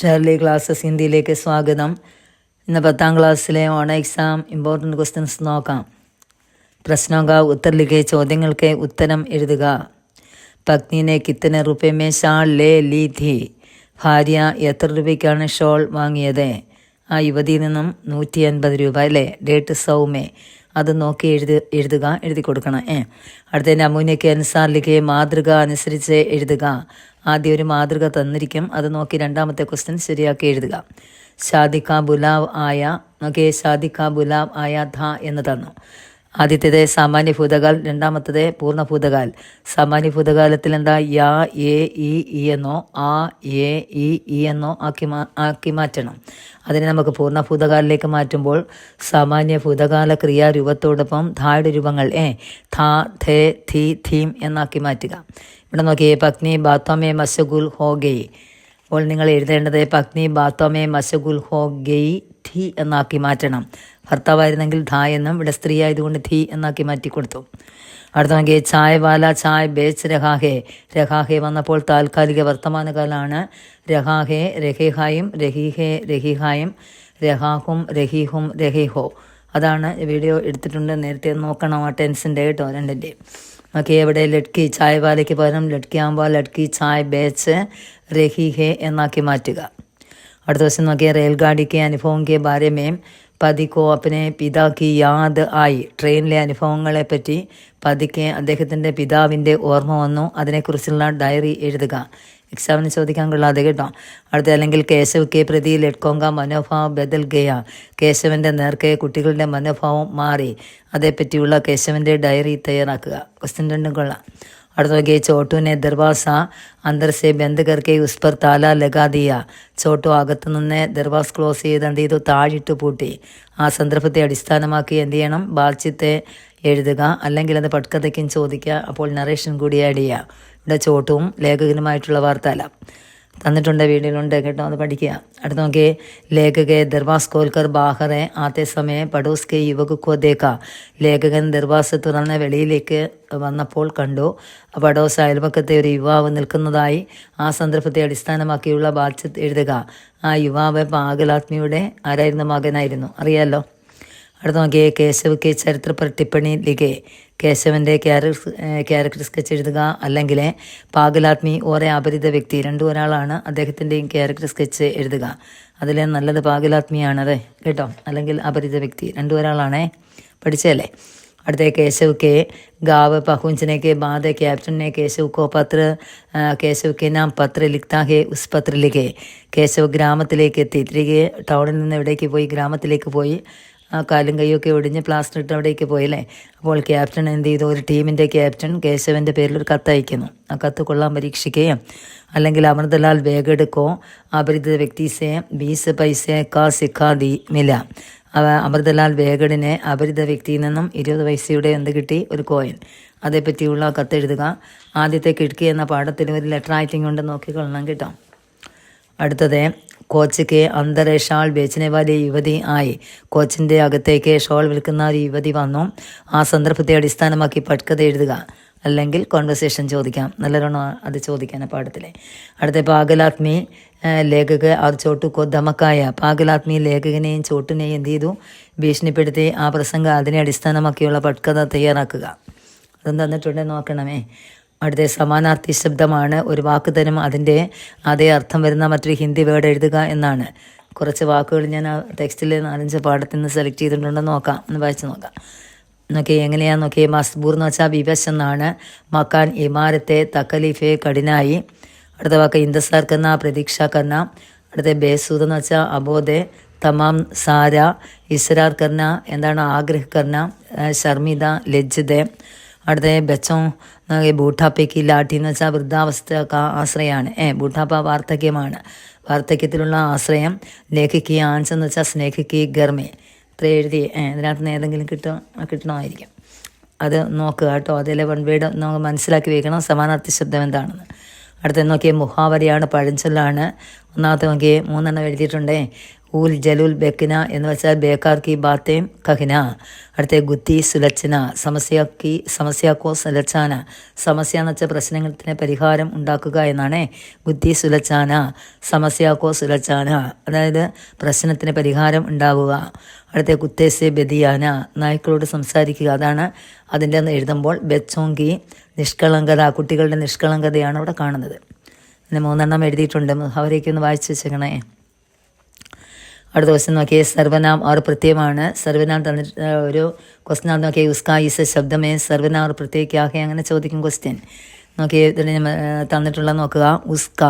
Shirley classes ഹിന്ദിയിലേക്ക് സ്വാഗതം. ഇന്ന് പത്താം ക്ലാസ്സിലെ ഓണ എക്സാം ഇമ്പോർട്ടന്റ് ക്വസ്റ്റ്യൻസ് നോക്കാം. പ്രശ്നോക ഉത്തരലിഖെ ചോദ്യങ്ങൾക്ക് ഉത്തരം എഴുതുക. പത്നിനെ കിത്തനെ റുപ്യമേ ഷാൾ ലേ ലീ ധി. ഭാര്യ എത്ര രൂപയ്ക്കാണ് ഷോൾ വാങ്ങിയത്? ആ യുവതിയിൽ നിന്നും നൂറ്റി അൻപത് രൂപ അല്ലേ? ഡേറ്റ് സൗമേ അത് നോക്കി എഴുതി എഴുതുക എഴുതി കൊടുക്കണം ഏ. അടുത്തതിന്റെ അമൂന്യയ്ക്ക് അനുസാറിലേക്ക് മാതൃക അനുസരിച്ച് എഴുതുക. ആദ്യം ഒരു മാതൃക തന്നിരിക്കും. അത് നോക്കി രണ്ടാമത്തെ ക്വസ്റ്റ്യൻ ശരിയാക്കി എഴുതുക. ഷാദിക്ക ബുലാവ് ആയ നോക്കിയേ ഷാദിക്ക ബുലാവ് ആയ ധ എന്ന് തന്നു. ആദ്യത്തേത് സാമാന്യ ഭൂതകാൽ രണ്ടാമത്തേത് പൂർണ ഭൂതകാൽ. സാമാന്യ ഭൂതകാലത്തിൽ എന്താ യാ എ ഇ ഇ എന്നോ ആ എ ഇ ഇ എന്നോ ആക്കി മാ ആക്കി മാറ്റണം. അതിനെ നമുക്ക് പൂർണ ഭൂതകാലിലേക്ക് മാറ്റുമ്പോൾ സാമാന്യ ഭൂതകാല ക്രിയാരൂപത്തോടൊപ്പം ധായുടെ രൂപങ്ങൾ ഏ ധാ ധേ ധീ ധീം എന്നാക്കി മാറ്റുക. ഇവിടെ നോക്കിയേ പത്നി ബാത്തോമേ മസഗുൽ ഹോ ഗെയ് അപ്പോൾ നിങ്ങൾ എഴുതേണ്ടത് പത്നി ബാത്തോമേ മസഗുൽ ഹോ ഗെയ് ധി എന്നാക്കി മാറ്റണം. ഭർത്താവായിരുന്നെങ്കിൽ ധ എന്നും ഇവിടെ സ്ത്രീ ആയതുകൊണ്ട് ധി എന്നാക്കി മാറ്റി കൊടുത്തു. അടുത്ത നോക്കിയേ ചായ വാല ചായ ബേച്ച് രഹാഹേ. രഹാഹേ വന്നപ്പോൾ താൽക്കാലിക വർത്തമാനകാലാണ്. രഹാഹേ രഹിഹായും രഹിഹേ രഹിഹായും രഹാഹും രഹിഹും രഹിഹോ. അതാണ് വീഡിയോ എടുത്തിട്ടുണ്ട്. നേരത്തെ നോക്കണം ആ ടെൻസിന്റെ കേട്ടോ രണ്ടിന്റെ ഓക്കെ ഇവിടെ ലഡ്കി ചായ വാലയ്ക്ക് പകരം ലഡ്കി ആകുമ്പോൾ ലഡ്കി ചായ് ബേച്ച് രഹി ഹെ എന്നാക്കി മാറ്റുക. അടുത്ത ദിവസം നോക്കിയ റെയിൽഗാഡിക്ക് അനുഭവം കെ ബാരമേം പതിക്കോ അപ്പനെ പിതാക്കി യാദ് ആയി. ട്രെയിനിലെ അനുഭവങ്ങളെ പറ്റി പതിക്ക് അദ്ദേഹത്തിന്റെ പിതാവിന്റെ ഓർമ്മ വന്നു. അതിനെക്കുറിച്ചുള്ള ഡയറി എഴുതുക. എക്സാമിന് ചോദിക്കാൻ കൊള്ളാതെ കേട്ടോ. അടുത്ത അല്ലെങ്കിൽ കേശവ് കെ പ്രതി ലഡ്കോങ്ക മനോഭാവം ബദൽ ഗയ കേശവന്റെ നേർക്കെ കുട്ടികളുടെ മനോഭാവം മാറി. അതേപ്പറ്റിയുള്ള കേശവന്റെ ഡയറി തയ്യാറാക്കുക. ക്വസ്റ്റ്യൻ രണ്ടും കൊള്ളാം. അടുത്ത നോക്കിയ ചോട്ടുവിനെ ദർവാസ അന്തർ സെ ബന്ദ് ഉസ്പർ താല ലഗാദിയ. ചോട്ടു അകത്തു നിന്ന് ദർവാസ് ക്ലോസ് ചെയ്ത് എന്ത് ചെയ്തു? താഴിട്ട് പൂട്ടി. ആ സന്ദർഭത്തെ അടിസ്ഥാനമാക്കി എന്ത് ചെയ്യണം? ബാച്ചിത്തെ എഴുതുക. അല്ലെങ്കിൽ അത് പട്കഥയ്ക്കും ചോദിക്കുക. അപ്പോൾ നറേഷൻ കൂടി ആഡ് ചെയ്യുക. ഇവിടെ ചോട്ടും ലേഖകനുമായിട്ടുള്ള വാർത്താല. തന്നിട്ടുണ്ട് വീഡിയോയിലുണ്ട് കേട്ടോ അത് പഠിക്കുക. അടുത്ത് നോക്കിയേ ലേഖകെ ദർവാസ് കോൽക്കർ ബാഹറെ ആദ്യ സമയം പടോസ് കെ യുവക് കോ ദേക്ക ലേഖകൻ ദർവാസ് തുറന്ന വെളിയിലേക്ക് വന്നപ്പോൾ കണ്ടു പടോസ് അയൽപക്കത്തെ ഒരു യുവാവ് നിൽക്കുന്നതായി ആ സന്ദർഭത്തെ അടിസ്ഥാനമാക്കിയുള്ള ബാധ്യത എഴുതുക. ആ യുവാവ് പാഗലാത്മിയുടെ ആരായിരുന്ന മകനായിരുന്നു? അറിയാലോ? അടുത്ത നോക്കിയേ കേശവ് കെ ചരിത്ര पर टिप्पणी लिखे കേശവൻ്റെ ക്യാരക്ടർ ക്യാരക്ടർ സ്കെച്ച് എഴുതുക അല്ലെങ്കിൽ പാഗലാത്മി ഓരേ അപരിത വ്യക്തി രണ്ടും ഒരാളാണ് അദ്ദേഹത്തിൻ്റെയും ക്യാരക്ടർ സ്കെച്ച് എഴുതുക അതിൽ നല്ലത് പാഗലാത്മിയാണത് കേട്ടോ അല്ലെങ്കിൽ അപരിത വ്യക്തി രണ്ടും ഒരാളാണേ പഠിച്ചല്ലേ അടുത്ത കേശവ് के गाँव पहुँचने के बाद कैप्टन ने केशव को पत्र കേശവ് के नाम പത്ര लिखता है उस പത്ര लिखे കേശവ് ഗ്രാമത്തിലേക്ക് എത്തി തിരികെ ടൗണിൽ നിന്ന് എവിടേക്ക് പോയി ഗ്രാമത്തിലേക്ക് പോയി ആ കാലും കൈയൊക്കെ ഒടിഞ്ഞ് പ്ലാസ്റ്റർ ഇട്ട് അവിടേക്ക് പോയില്ലേ? അപ്പോൾ ക്യാപ്റ്റൻ എന്ത് ചെയ്തു ഒരു ടീമിന്റെ ക്യാപ്റ്റൻ കേശവന്റെ പേരിൽ ഒരു കത്ത് അയക്കുന്നു. ആ കത്ത് കൊള്ളാൻ പരീക്ഷിക്കുകയും അല്ലെങ്കിൽ അമൃതലാൽ വേഗം എടുക്കോ അപരിചിത വ്യക്തി സെ ബീസ് പൈസ കാ സിഖാ ദി മില. അമൃതലാൽ വേഗഡിനെ അപരിത വ്യക്തിയിൽ നിന്നും ഇരുപത് പൈസയുടെ എന്ത് കിട്ടി? ഒരു കോയിൻ അതേപ്പറ്റിയുള്ള കത്ത് എഴുതുക. ആദ്യത്തെ കിടക്കി എന്ന പാഠത്തിൽ ഒരു ലെറ്റർ റൈറ്റിംഗ് ഉണ്ട് നോക്കിക്കൊള്ളണം കേട്ടോ. അടുത്തത് കോച്ചിക്ക് അന്തര ഷാൾ വേച്ചിനെ വാലി യുവതി ആയി. കോച്ചിന്റെ അകത്തേക്ക് ഷോൾ വിൽക്കുന്ന ഒരു യുവതി വന്നു. ആ സന്ദർഭത്തെ അടിസ്ഥാനമാക്കി പട്കത എഴുതുക അല്ലെങ്കിൽ കോൺവെർസേഷൻ ചോദിക്കാം. നല്ലവണ്ണം അത് ചോദിക്കാൻ പാഠത്തിലെ. അടുത്ത പാഗലാത്മി ലേഖക അത് ചോട്ടു ധമക്കായ പാഗലാത്മി ലേഖകനെയും ചോട്ടിനെയും എന്ത് ചെയ്തു? ഭീഷണിപ്പെടുത്തി ആ പ്രസംഗം അതിനെ അടിസ്ഥാനമാക്കിയുള്ള പട്കഥ തയ്യാറാക്കുക. അതും തന്നിട്ടുണ്ടെന്ന് നോക്കണമേ? അടുത്ത സമാനാർത്ഥി ശബ്ദമാണ്. ഒരു വാക്ക് തരും അതിന്റെ അതേ അർത്ഥം വരുന്ന മറ്റൊരു ഹിന്ദി വേർഡ് എഴുതുക എന്നാണ്. കുറച്ച് വാക്കുകൾ ഞാൻ ആ ടെക്സ്റ്റിൽ നാലഞ്ച് പാഠത്തിൽ നിന്ന് സെലക്ട് ചെയ്തിട്ടുണ്ടെന്ന് നോക്കാം. ഒന്ന് വായിച്ച് നോക്കാം. നോക്കി എങ്ങനെയാണെന്ന് നോക്കി മസ്ബൂർ എന്ന് വെച്ചാൽ വിവശ് എന്നാണ്. മക്കാൻ ഇമാരത്തെ തക്കലീഫെ കഠിനായി. അടുത്ത വാക്ക് ഇന്ദസാർ കന്ന പ്രതീക്ഷ കന്ന. അടുത്ത ബേസൂദ് എന്ന് വെച്ചാൽ അബോധെ തമാം സാര ഇസ്രാർ കർണ എന്താണ് ആഗ്രഹ കർണ ശർമിത ലജ്ജിത. അടുത്ത ബച്ചോ ബൂട്ടാപ്പയ്ക്ക് ലാട്ടി എന്ന് വെച്ചാൽ വൃദ്ധാവസ്ഥ ആശ്രയമാണ്. ഏ ബൂട്ടാപ്പ വാർദ്ധക്യമാണ്. വാർദ്ധക്യത്തിലുള്ള ആശ്രയം ലേഖിക്ക് ആൻസ് എന്ന് വെച്ചാൽ സ്നേഹിക്ക് ഗർമേ ഇത്ര എഴുതി. ഇതിനകത്ത് നിന്ന് ഏതെങ്കിലും കിട്ടും കിട്ടണമായിരിക്കും. അത് നോക്കുക കേട്ടോ. അതിലെ വൺ നമുക്ക് മനസ്സിലാക്കി വെക്കണം. സമാനാർത്ഥി ശബ്ദം എന്താണെന്ന്. അടുത്ത നോക്കിയ മുഹാവരിയാണ് പഴഞ്ചൊല്ലാണ്. ഒന്നാമത്തെ നോക്കിയേ മൂന്നെണ്ണം എഴുതിയിട്ടുണ്ടേ. ഊൽ ജലുൽ ബെക്കിന എന്ന് വെച്ചാൽ ബേക്കാർ കി ബാത്തേം കഹിന. അടുത്ത ഗുത്തി സുലച്ചന സമസ്യക്കി സമസ്യാക്കോ സുലച്ചാന സമസ്യ എന്ന് വെച്ചാൽ പ്രശ്നത്തിന് പരിഹാരം ഉണ്ടാക്കുക എന്നാണ് ഗുത്തി സുലച്ചാന സമസ്യാക്കോ സുലച്ചാന അതായത് പ്രശ്നത്തിന് പരിഹാരം ഉണ്ടാവുക. അടുത്ത കുത്തേസെ ബദിയാന നായ്ക്കളോട് സംസാരിക്കുക. അതാണ് അതിന്റെ ഒന്ന് എഴുതുമ്പോൾ ബെച്ചോങ്കി നിഷ്കളങ്കത കുട്ടികളുടെ നിഷ്കളങ്കതയാണ് അവിടെ കാണുന്നത്. പിന്നെ മൂന്നെണ്ണം എഴുതിയിട്ടുണ്ട്. അവരേക്കൊന്ന് വായിച്ചു വെച്ചേക്കണേ. അടുത്ത ക്വസ്റ്റ്യൻ നോക്കിയ. സർവനാം അവർ പ്രത്യയമാണ്. സർവനാം തന്നിട്ട് ഒരു ക്വസ്റ്റ്യൻ ആണ്. നോക്കിയ ഉസ്കാ ഈസ ശബ്ദമേ. സർവനാം അവർ പ്രത്യേകാഹെ അങ്ങനെ ചോദിക്കും ക്വസ്റ്റ്യൻ നോക്കിയ തന്നിട്ടുള്ള നോക്കുക. ഉസ്ക.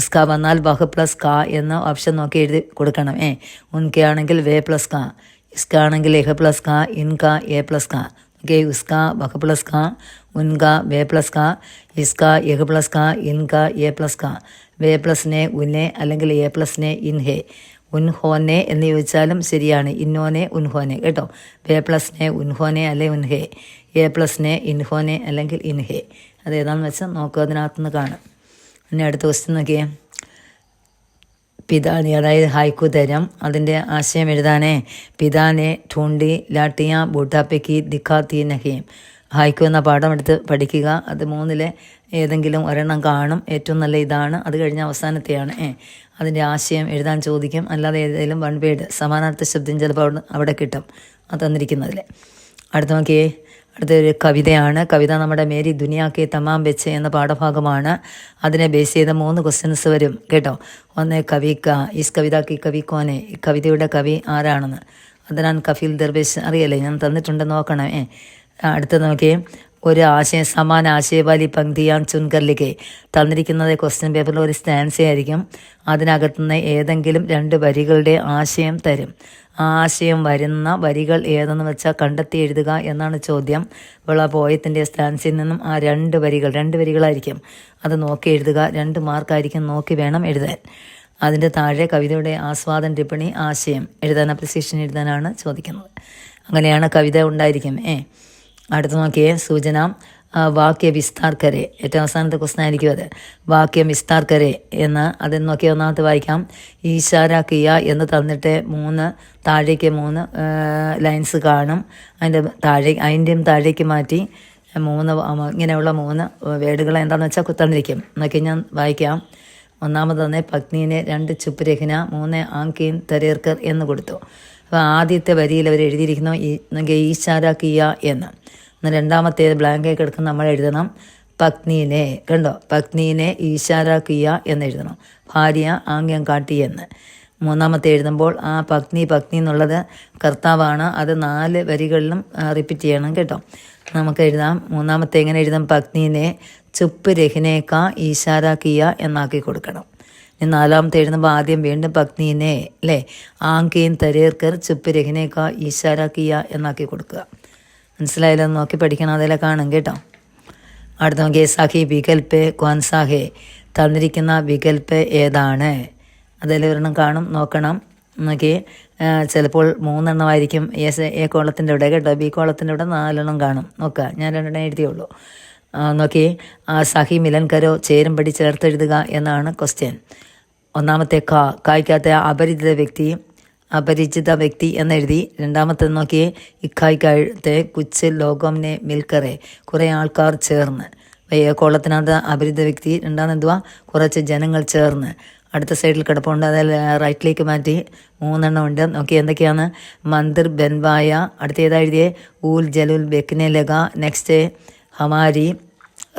ഉസ്ക വന്നാൽ ബഹ് പ്ലസ് ക എന്ന ഓപ്ഷൻ നോക്കി എഴുതി കൊടുക്കണം. ഏ ഉൻകെ ആണെങ്കിൽ വേ പ്ലസ് ക. ഇസ്ക ആണെങ്കിൽ എഹ് പ്ലസ് ക. ഇൻക എ പ്ലസ് ക. ഓക്കെ ഉസ്ക ബഹ് പ്ലസ് ക. ഉൻക വേ പ്ലസ് ക. ഇസ്ക എഹ് പ്ലസ് ക. ഇൻക എ പ്ലസ് ക. വേ പ്ലസ് നെ ഉന്നെ അല്ലെങ്കിൽ എ പ്ലസ് നെ ഇൻ ഹെ. ഉൻഹോനെ എന്ന് ചോദിച്ചാലും ശരിയാണ്. ഇന്നോനെ ഉൻഹോനെ. കേട്ടോ? ബേ പ്ലസ്നെ ഉൻഹോനെ അല്ലെ ഉൻഹേ? എ പ്ലസ്നെ ഇൻഹോനെ അല്ലെങ്കിൽ ഇൻഹേ? അത് ഏതാണെന്ന് വെച്ചാൽ നോക്കുക അതിനകത്തുനിന്ന് കാണാം. പിന്നെ അടുത്ത ക്വസ്റ്റ്യൻ നോക്കിയേ. പിതാണി അതായത് ഹൈക്കു തരം അതിന്റെ ആശയം എഴുതാനേ. പിതാനെ ഠൂണ്ടി ലാട്ടിയ ബൂട്ടാപ്പയ്ക്ക് ദിഖാത്തി നഹീം. ഹൈക്കു എന്ന പാഠം എടുത്ത് പഠിക്കുക. അത് മൂന്നിലെ ഏതെങ്കിലും ഒരെണ്ണം കാണും. ഏറ്റവും നല്ല ഇതാണ്. അത് കഴിഞ്ഞ അവസാനത്തെയാണ്. ഏ അതിന്റെ ആശയം എഴുതാൻ ചോദിക്കും. അല്ലാതെ ഏതെങ്കിലും വൺ വേഡ് സമാനാർത്ഥ ശബ്ദം ചിലപ്പോൾ അവിടെ കിട്ടും. അത് തന്നിരിക്കുന്നതിൽ അടുത്ത നോക്കിയേ. അടുത്തൊരു കവിതയാണ്. കവിത നമ്മുടെ മേരി ദുനിയാക്കെ തമാം വെച്ച് എന്ന പാഠഭാഗമാണ്. അതിനെ ബേസ് ചെയ്ത മൂന്ന് ക്വസ്റ്റ്യൻസ് വരും. കേട്ടോ? ഒന്ന് കവിക്ക ഈസ് കവിത കി കവിക്കോനെ ഈ കവിതയുടെ കവി ആരാണെന്ന്. അതിനാൻ കഫീൽ ദർവേശ്. അറിയല്ലേ? ഞാൻ തന്നിട്ടുണ്ടെന്ന് നോക്കണം. അടുത്ത നോക്കിയേ. ഒരു ആശയം സമാന ആശയവാലി പങ്ക്തിയാൻ ചുൻകർലിക്കെ തന്നിരിക്കുന്നത്. ക്വസ്റ്റ്യൻ പേപ്പറിൽ ഒരു സ്റ്റാൻസ് ആയിരിക്കും. അതിനകത്തുനിന്ന് ഏതെങ്കിലും രണ്ട് വരികളുടെ ആശയം തരും. ആ ആശയം വരുന്ന വരികൾ ഏതെന്ന് വെച്ചാൽ കണ്ടെത്തി എഴുതുക എന്നാണ് ചോദ്യം. ആ പോയത്തിന്റെ സ്റ്റാൻസിൽ നിന്നും ആ രണ്ട് വരികൾ രണ്ട് വരികളായിരിക്കും. അത് നോക്കി എഴുതുക രണ്ട് മാർക്കായിരിക്കും നോക്കി വേണം എഴുതാൻ. അതിന്റെ താഴെ കവിതയുടെ ആസ്വാദൻ ടിപ്പണി ആശയം. എഴുതാൻ അപ്രിസിയേഷൻ എഴുതാനാണ് ചോദിക്കുന്നത്. അങ്ങനെയാണ് കവിത ഉണ്ടായിരിക്കും ഏ? അടുത്ത് നോക്കിയേ സൂചന വാക്യ വിസ്താർക്കരെ. ഏറ്റവും അവസാനത്തെ ക്വസ്റ്റൻ ആയിരിക്കും അത്. വാക്യം വിസ്താർക്കരെ എന്ന് അതിൽ നോക്കി ഒന്നാമത്തെ വായിക്കാം. ഈശാര കിയ എന്ന് തന്നിട്ട് മൂന്ന് താഴേക്ക് മൂന്ന് ലൈൻസ് കാണും. അതിന്റെ താഴെ അതിന്റെയും താഴേക്ക് മാറ്റി മൂന്ന് ഇങ്ങനെയുള്ള മൂന്ന് വേർഡുകൾ എന്താണെന്ന് വെച്ചാൽ കുത്തന്നിരിക്കും എന്നൊക്കെ ഞാൻ വായിക്കാം. ഒന്നാമത് തന്നെ പത്നീനെ രണ്ട് ചുപ്പുരഹിന മൂന്ന് ആങ്കീൻ തെരേർക്കർ എന്ന് കൊടുത്തു. അപ്പോൾ ആദ്യത്തെ വരിയിൽ അവർ എഴുതിയിരിക്കുന്നു ഈ നമുക്ക് കിയ എന്ന്. എന്നാൽ രണ്ടാമത്തെ ബ്ലാങ്കേ കിടക്കുന്ന നമ്മൾ എഴുതണം. പത്നീനെ കണ്ടോ? പത്നീനെ ഈശാര കിയ എന്ന് എഴുതണം. ഭാര്യ ആംഗ്യം കാട്ടി എന്ന്. മൂന്നാമത്തെ എഴുതുമ്പോൾ ആ പത്നി പത്നി എന്നുള്ളത് കർത്താവാണ്. അത് നാല് വരികളിലും റിപ്പീറ്റ് ചെയ്യണം കേട്ടോ. നമുക്ക് എഴുതാം. മൂന്നാമത്തെ എങ്ങനെ എഴുതാം? പത്നീനെ ചുപ്പ് രഹിനേക്ക ഈശാര കിയ എന്നാക്കി കൊടുക്കണം. നാലാമത്തെ എഴുതുമ്പോൾ ആദ്യം വീണ്ടും പത്നീനെ അല്ലേ ആങ്കേൻ തരേർക്കർ ചുപ്പ് രഹിനേക്ക ഈശാര കിയ എന്നാക്കി കൊടുക്കുക. മനസ്സിലായാലോ നോക്കി പഠിക്കണം. അതിലെ കാണും കേട്ടോ. അടുത്ത നോക്കിയേ സഖി വികൽപ്പ് ക്വാൻസാഹെ തന്നിരിക്കുന്ന വികൽപ്പ് ഏതാണ്? അതിൽ ഒരെണ്ണം കാണും നോക്കണം. നോക്കി ചിലപ്പോൾ മൂന്നെണ്ണമായിരിക്കും എസ് എ കോളത്തിന്റെ ഇവിടെ കേട്ടോ. ബി കോളത്തിന്റെ ഇവിടെ നാലെണ്ണം കാണും. നോക്കുക. ഞാൻ രണ്ടെണ്ണം എഴുതിയുള്ളൂ. നോക്കി സഹി മിലൻകരോ ചേരുംപടി ചേർത്തെഴുതുക എന്നാണ് ക്വസ്റ്റ്യൻ. ഒന്നാമത്തെ ക കായ്ക്കാത്ത അപരിചിത വ്യക്തി അപരിചിത വ്യക്തി എന്നെഴുതി. രണ്ടാമത്തെ നോക്കി ഇക്കായ്ക്കാഴത്തെ കുച്ച് ലോകംനെ മിൽക്കറെ. കുറേ ആൾക്കാർ ചേർന്ന്. കോളത്തിനകത്ത് അപരിചിത വ്യക്തി രണ്ടാമത് എന്തുവാ കുറച്ച് ജനങ്ങൾ ചേർന്ന്. അടുത്ത സൈഡിൽ കിടപ്പുണ്ട് അതിൽ റൈറ്റിലേക്ക് മാറ്റി. മൂന്നെണ്ണം ഉണ്ട്. നോക്കി എന്തൊക്കെയാണ്? മന്ദിർ ബെൻവായ അടുത്ത ഏതാ എഴുതിയേ. ഊൽ ജലുൽ ബെക്കിനെ ലഗ നെക്സ്റ്റ് ഹമാരി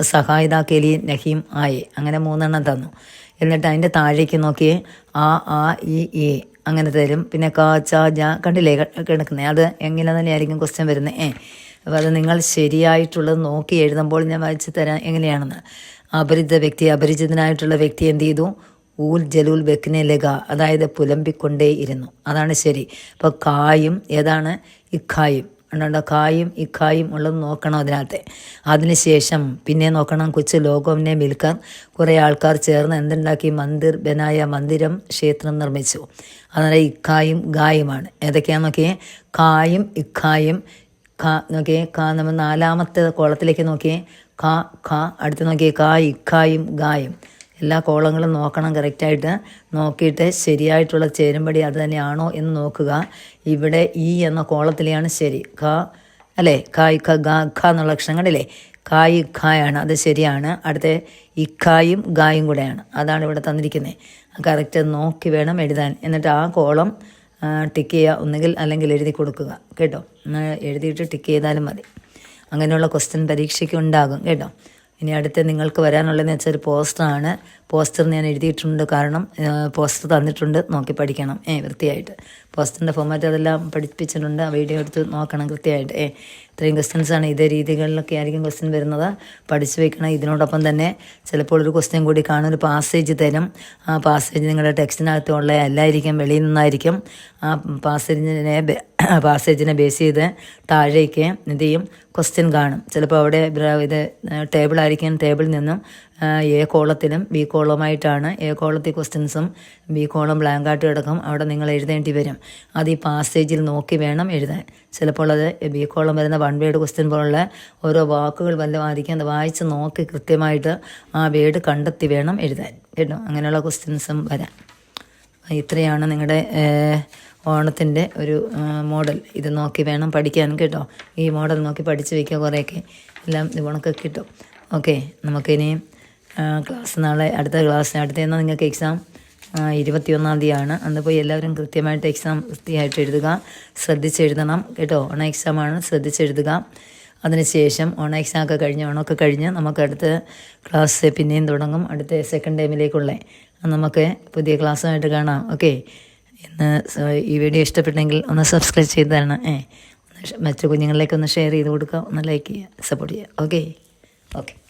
സഹായിദ കെലി നഹീം ആയി. അങ്ങനെ മൂന്നെണ്ണം തന്നു. എന്നിട്ട് അതിന്റെ താഴേക്ക് നോക്കിയേ ആ ആ ഇ എ അങ്ങനെ തരും. പിന്നെ കാ ച ജ കണ്ടില്ലേ? കിടക്കുന്നത് അത് എങ്ങനെ തന്നെയായിരിക്കും ക്വസ്റ്റ്യൻ വരുന്നത്? ഏ. അപ്പോൾ അത് നിങ്ങൾ ശരിയായിട്ടുള്ളത് നോക്കി എഴുതുമ്പോൾ ഞാൻ വായിച്ചു തരാം. എങ്ങനെയാണെന്ന്. അപരിചിത വ്യക്തി അപരിചിതനായിട്ടുള്ള വ്യക്തി എന്ത് ചെയ്തു? ഊൽ ജലൂൽ ബെക്കിനെ ലഗ അതായത് പുലമ്പിക്കൊണ്ടേ ഇരുന്നു അതാണ് ശരി. അപ്പോൾ കായും ഏതാണ്? ഇക്കായും. ഉണ്ടോ കായും ഇക്കായും ഉള്ളത് നോക്കണം അതിനകത്ത്. അതിനുശേഷം പിന്നെ നോക്കണം കൊച്ചു ലോകവിനെ വിൽക്കാൻ കുറേ ആൾക്കാർ ചേർന്ന് എന്തുണ്ടാക്കി? മന്ദിർ ബനായ മന്ദിരം ക്ഷേത്രം നിർമ്മിച്ചു. അതുപോലെ ഇക്കായും ഗായുമാണ്. ഏതൊക്കെയാണെന്ന് നോക്കിയേ? കായും ഇക്കായും കാ നോക്കിയേ കാ നമ്മൾ നാലാമത്തെ കോളത്തിലേക്ക് നോക്കിയേ. കാ ഖ അടുത്ത് നോക്കിയേ കാ ഇക്കായും ഗായും. എല്ലാ കോളങ്ങളും നോക്കണം കറക്റ്റായിട്ട്. നോക്കിയിട്ട് ശരിയായിട്ടുള്ള ചേരുംപടി അത് തന്നെയാണോ എന്ന് നോക്കുക. ഇവിടെ ഈ എന്ന കോളത്തിലെയാണ് ശരി. ഖ അല്ലേ? കായ് ഖ ഗ ഖ എന്നുള്ള അക്ഷരങ്ങളില്ലേ കായ് ഖായാണ്. അത് ശരിയാണ്. അടുത്ത ഇഖായും ഗായും കൂടെയാണ്. അതാണ് ഇവിടെ തന്നിരിക്കുന്നത്. കറക്റ്റ് നോക്കി വേണം എഴുതാൻ. എന്നിട്ട് ആ കോളം ടിക്ക് ചെയ്യുക ഒന്നുകിൽ അല്ലെങ്കിൽ എഴുതി കൊടുക്കുക. കേട്ടോ? എഴുതിയിട്ട് ടിക്ക് ചെയ്താലും മതി. അങ്ങനെയുള്ള ക്വസ്റ്റ്യൻ പരീക്ഷയ്ക്ക് ഉണ്ടാകും. കേട്ടോ? ഇനി അടുത്ത് നിങ്ങൾക്ക് വരാനുള്ളതെന്ന് വെച്ചാൽ ഒരു പോസ്റ്ററാണ്. പോസ്റ്റർ ഞാൻ എഴുതിയിട്ടുണ്ട് കാരണം പോസ്റ്റർ തന്നിട്ടുണ്ട്. നോക്കി പഠിക്കണം. ഏ വൃത്തിയായിട്ട്. പോസ്റ്ററിന്റെ ഫോമാറ്റ് അതെല്ലാം പഠിപ്പിച്ചിട്ടുണ്ട്. വീഡിയോ എടുത്ത് നോക്കണം കൃത്യമായിട്ട് ഏ ഇത്രയും ആണ്. ഇതേ രീതികളിലൊക്കെ ആയിരിക്കും ക്വസ്റ്റ്യൻ വരുന്നത്. പഠിച്ചു വെക്കണം ഇതിനോടൊപ്പം തന്നെ ചിലപ്പോൾ ഒരു ക്വസ്റ്റ്യൻ കൂടി കാണും. ഒരു പാസേജ് തരും. ആ പാസേജ് നിങ്ങളുടെ ടെക്സ്റ്റിനകത്ത് ഉള്ള അല്ലായിരിക്കും വെളിയിൽ നിന്നായിരിക്കും. ആ പാസേജിനെ പാസേജിനെ ബേസ് ചെയ്ത് താഴേക്ക് എന്ത് ചെയ്യും? ക്വസ്റ്റ്യൻ കാണും. ചിലപ്പോൾ അവിടെ ഇത് ടേബിൾ ആയിരിക്കും. ടേബിളിൽ നിന്നും എ കോളത്തിലും ബി കോളമായിട്ടാണ് എ കോളത്തിൽ ക്വസ്റ്റ്യൻസും ബി കോളം ബ്ലാങ്കായിട്ട് കിടക്കും. അവിടെ നിങ്ങൾ എഴുതേണ്ടി വരും. അത് ഈ പാസേജിൽ നോക്കി വേണം എഴുതാൻ. ചിലപ്പോൾ അത് ബി കോളം വരുന്ന വൺ വേഡ് ക്വസ്റ്റ്യൻ പോലുള്ള ഓരോ വാക്കുകൾ വല്ലതും ആയിരിക്കും അത് വായിച്ച് നോക്കി കൃത്യമായിട്ട് ആ വേഡ് കണ്ടെത്തി വേണം എഴുതാൻ. കേട്ടോ? അങ്ങനെയുള്ള ക്വസ്റ്റ്യൻസും വരാം. ഇത്രയാണ് നിങ്ങളുടെ ഓണത്തിന്റെ ഒരു മോഡൽ ഇത് നോക്കി വേണം പഠിക്കാൻ. കേട്ടോ? ഈ മോഡൽ നോക്കി പഠിച്ച് വയ്ക്കുക കുറേയൊക്കെ. എല്ലാം ഇത് ഉണക്കൊക്കെ കിട്ടും ഓക്കെ. നമുക്കിനി ആ, ക്ലാസ് നാളെ അടുത്ത ക്ലാസ് അടുത്ത നിങ്ങൾക്ക് എക്സാം ഇരുപത്തിയൊന്നാം തീയതിയാണ്. അന്ന് പോയി എല്ലാവരും കൃത്യമായിട്ട് എക്സാം വൃത്തിയായിട്ട് എഴുതുക. ശ്രദ്ധിച്ചെഴുതണം. കേട്ടോ? ഓണ എക്സാമാണ് ശ്രദ്ധിച്ചെഴുതുക. അതിനുശേഷം ഓണ എക്സാം ഒക്കെ കഴിഞ്ഞ് ഓണമൊക്കെ കഴിഞ്ഞ് നമുക്ക് അടുത്ത ക്ലാസ് പിന്നെയും തുടങ്ങും. അടുത്ത സെക്കൻഡ് ടൈമിലേക്കുള്ള നമുക്ക് പുതിയ ക്ലാസ്സുമായിട്ട് കാണാം. ഓക്കെ ഇന്ന് ഈ വീഡിയോ ഇഷ്ടപ്പെട്ടെങ്കിൽ ഒന്ന് സബ്സ്ക്രൈബ് ചെയ്ത് തരണം. ഏ? മറ്റു കുഞ്ഞുങ്ങളിലേക്ക് ഒന്ന് ഷെയർ ചെയ്ത് കൊടുക്കുക. ഒന്ന് ലൈക്ക് ചെയ്യുക. സപ്പോർട്ട് ചെയ്യുക. Okay okay